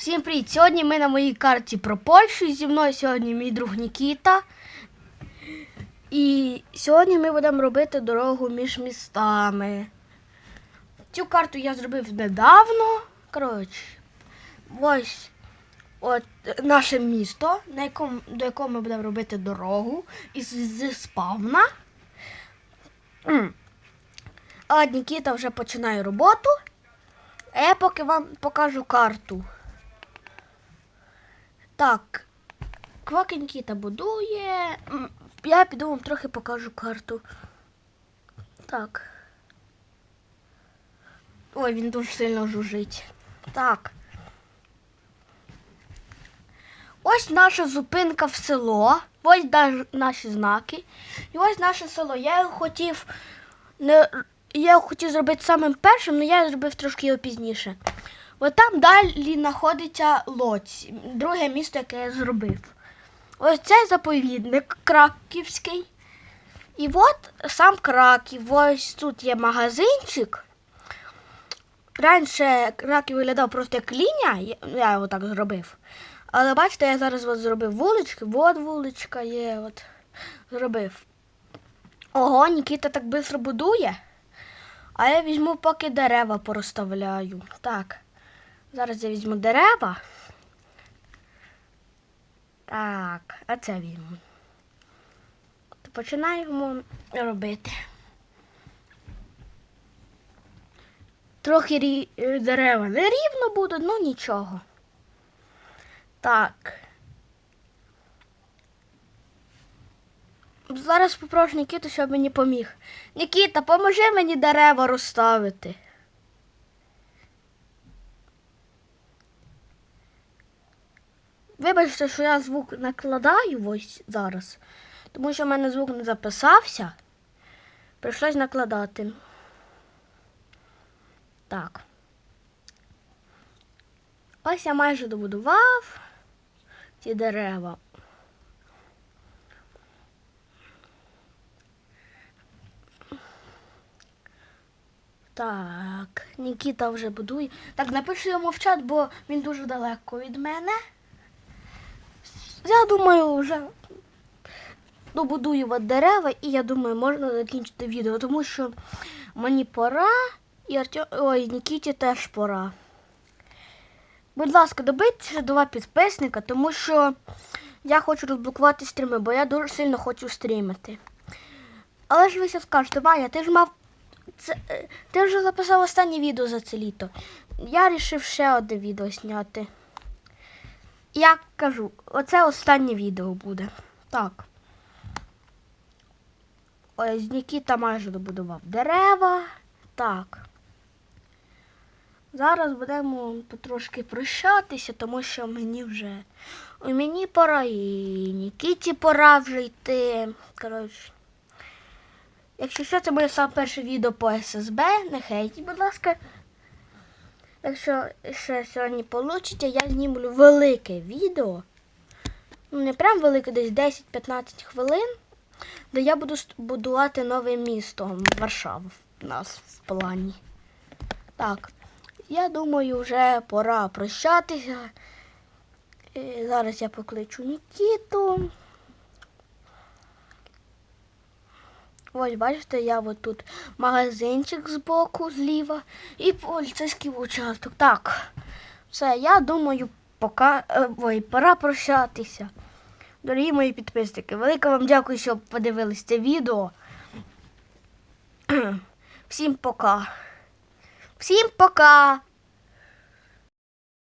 Всім привіт! Сьогодні ми на моїй карті про Польщу. Зі мною сьогодні мій друг Нікіта. І сьогодні ми будемо робити дорогу між містами. Цю карту я зробив недавно. Коротше, ось от наше місто, на якому, до якого ми будемо робити дорогу із з спавна. А Нікіта вже починає роботу. А я поки вам покажу карту. Так, Кваки Нікіта будує. Я піду вам трохи покажу карту. Так. Ой, він дуже сильно жужить. Так. Ось наша зупинка в село. Ось наші знаки. І ось наше село. Я його хотів не я його хотів зробити самим першим, але я зробив трошки його пізніше. От там далі знаходиться Лоць, друге місто, яке я зробив. Ось це заповідник Краківський. І от сам Краків. Ось тут є магазинчик. Раніше Краків виглядав просто як лінія, я- я його так зробив. Але бачите, я зараз от зробив вулички, от вуличка є, от зробив. Ого, Нікіта так швидко будує. А я візьму поки дерева порозставляю. Так. Зараз я візьму дерева. Так, а це візьму. То починаємо робити. Трохи рі... дерева не рівно будуть, ну нічого. Так. Зараз попрошу Нікіту, щоб мені поміг. Нікіта, поможи мені дерева розставити. Вибачте, що я звук накладаю ось зараз, тому що в мене звук не записався. Прийшлось накладати. Так. Ось я майже добудував ці дерева. Так, Нікіта вже будує. Так, напишу йому в чат, бо він дуже далеко від мене. Я думаю, вже добудую дерева і я думаю, можна закінчити відео, тому що мені пора і Артем... Ой, Нікіті теж пора. Будь ласка, добийте ще два підписника, тому що я хочу розблокувати стріми, бо я дуже сильно хочу стрімити. Але ж ви ще скажете, Ваня, ти ж мав. Це, е, ти вже записав останнє відео за це літо. Я вирішив ще одне відео зняти. Я кажу, оце останнє відео буде. Так. Ось Нікіта майже добудував дерева. Так. Зараз будемо потрошки прощатися, тому що мені вже. Мені пора і Нікіті пора вже йти. Коротше. Якщо що, це моє саме перше відео по ССБ, не хейтіть, будь ласка. Якщо ще сьогодні вийде, я знімлю велике відео. Ну, не прям велике, десь 10-15 хвилин, де я буду будувати нове місто Варшаву в нас в плані. Так, я думаю, вже пора прощатися. Е, Зараз я покличу Нікіту. Ось, бачите, я от тут магазинчик збоку, зліва і поліцейський участок. Так, все, я думаю, пока, е, ой, пора прощатися. Дорогі мої підписники, велике вам дякую, що подивились це відео. Всім пока. Всім пока!